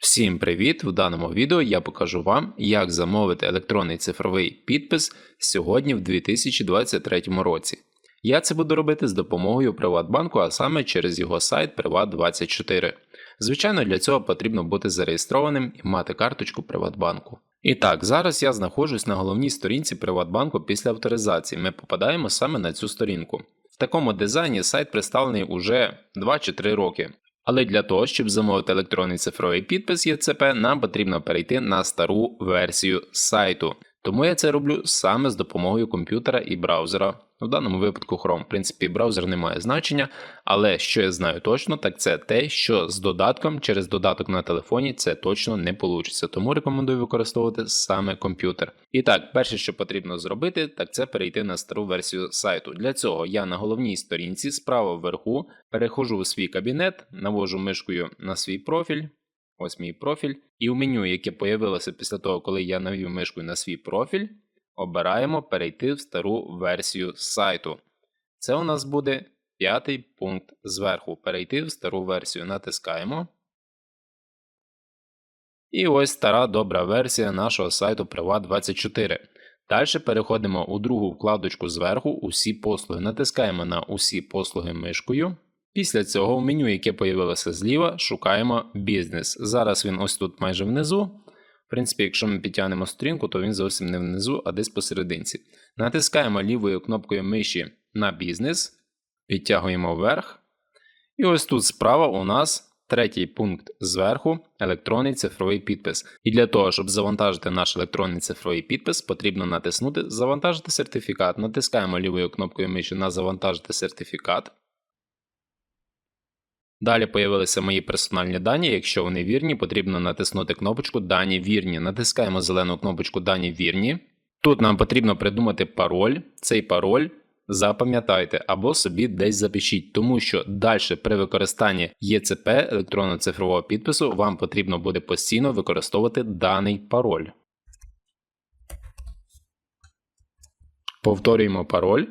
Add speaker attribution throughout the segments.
Speaker 1: Всім привіт! В даному відео я покажу вам, як замовити електронний цифровий підпис сьогодні в 2023 році. Я це буду робити з допомогою Приватбанку, а саме через його сайт Приват24. Звичайно, для цього потрібно бути зареєстрованим і мати карточку Приватбанку. І так, зараз я знаходжусь на головній сторінці Приватбанку після авторизації. Ми попадаємо саме на цю сторінку. В такому дизайні сайт представлений уже 2 чи 3 роки. Але для того, щоб замовити електронний цифровий підпис ЄЦП, нам потрібно перейти на стару версію сайту. Тому я це роблю саме з допомогою комп'ютера і браузера. В даному випадку Chrome, в принципі, браузер не має значення, але що я знаю точно, так це те, що з додатком через додаток на телефоні це точно не вийде. Тому рекомендую використовувати саме комп'ютер. І так, перше, що потрібно зробити, так це перейти на стару версію сайту. Для цього я на головній сторінці справа вверху перехожу у свій кабінет, навожу мишкою на свій профіль. Ось мій профіль. І в меню, яке появилося після того, коли я навів мишкою на свій профіль, обираємо перейти в стару версію сайту. Це у нас буде п'ятий пункт зверху. Перейти в стару версію. Натискаємо. І ось стара добра версія нашого сайту Privat24. Далі переходимо у другу вкладочку зверху Усі послуги. Натискаємо на Усі послуги мишкою. Після цього в меню, яке появилося зліва, шукаємо бізнес. Зараз він ось тут майже внизу. В принципі, якщо ми підтягнемо сторінку, то він зовсім не внизу, а десь посерединці. Натискаємо лівою кнопкою миші на бізнес, підтягуємо вверх. І ось тут справа у нас третій пункт зверху електронний цифровий підпис. І для того, щоб завантажити наш електронний цифровий підпис, потрібно натиснути Завантажити сертифікат. Натискаємо лівою кнопкою миші на Завантажити сертифікат. Далі появилися мої персональні дані. Якщо вони вірні, потрібно натиснути кнопочку Дані вірні. Натискаємо зелену кнопочку Дані вірні. Тут нам потрібно придумати пароль. Цей пароль запам'ятайте або собі десь запишіть, тому що далі при використанні ЄЦП електронного цифрового підпису вам потрібно буде постійно використовувати даний пароль. Повторюємо пароль.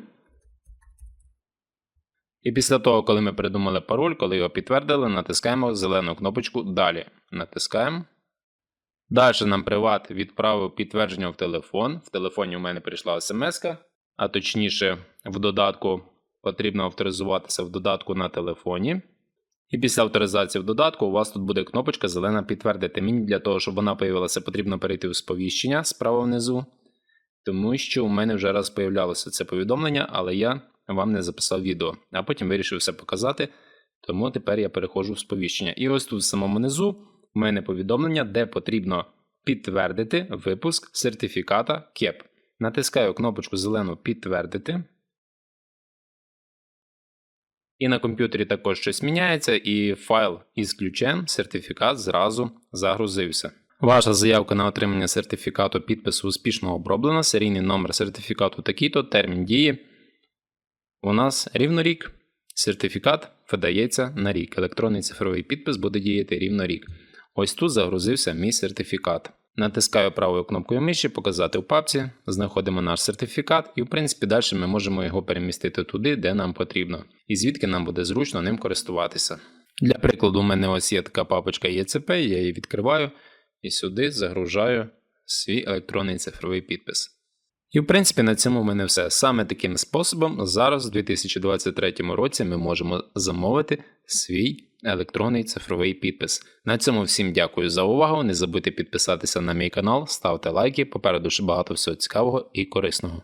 Speaker 1: І після того, коли ми придумали пароль, коли його підтвердили, натискаємо зелену кнопочку Далі. Натискаємо. Далі нам приват відправив підтвердження в телефон. В телефоні у мене прийшла смс, а точніше, в додатку потрібно авторизуватися в додатку на телефоні. І після авторизації в додатку у вас тут буде кнопочка Зелена підтвердити. Мені для того, щоб вона появилася, потрібно перейти в сповіщення справа внизу. Тому що у мене вже раз появлялося це повідомлення, але я вам не записав відео, а потім вирішив все показати. Тому тепер я переходжу в сповіщення. І ось тут в самому низу в мене повідомлення, де потрібно підтвердити випуск сертифіката КЕП. Натискаю кнопочку зелену Підтвердити. І на комп'ютері також щось міняється, і файл із ключем сертифікат зразу загрузився. Ваша заявка на отримання сертифікату підпису успішно оброблена, серійний номер сертифікату такий-то, термін дії. У нас рівно рік. Сертифікат видається на рік. Електронний цифровий підпис буде діяти рівно рік. Ось тут загрузився мій сертифікат. Натискаю правою кнопкою миші, показати в папці, знаходимо наш сертифікат, і в принципі далі ми можемо його перемістити туди, де нам потрібно, і звідки нам буде зручно ним користуватися. Для прикладу, у мене ось є така папочка ЄЦП, я її відкриваю і сюди загружаю свій електронний цифровий підпис. І в принципі на цьому в мене все. Саме таким способом зараз, у 2023 році, ми можемо замовити свій електронний цифровий підпис. На цьому всім дякую за увагу. Не забудьте підписатися на мій канал, ставте лайки. Попереду ще багато всього цікавого і корисного.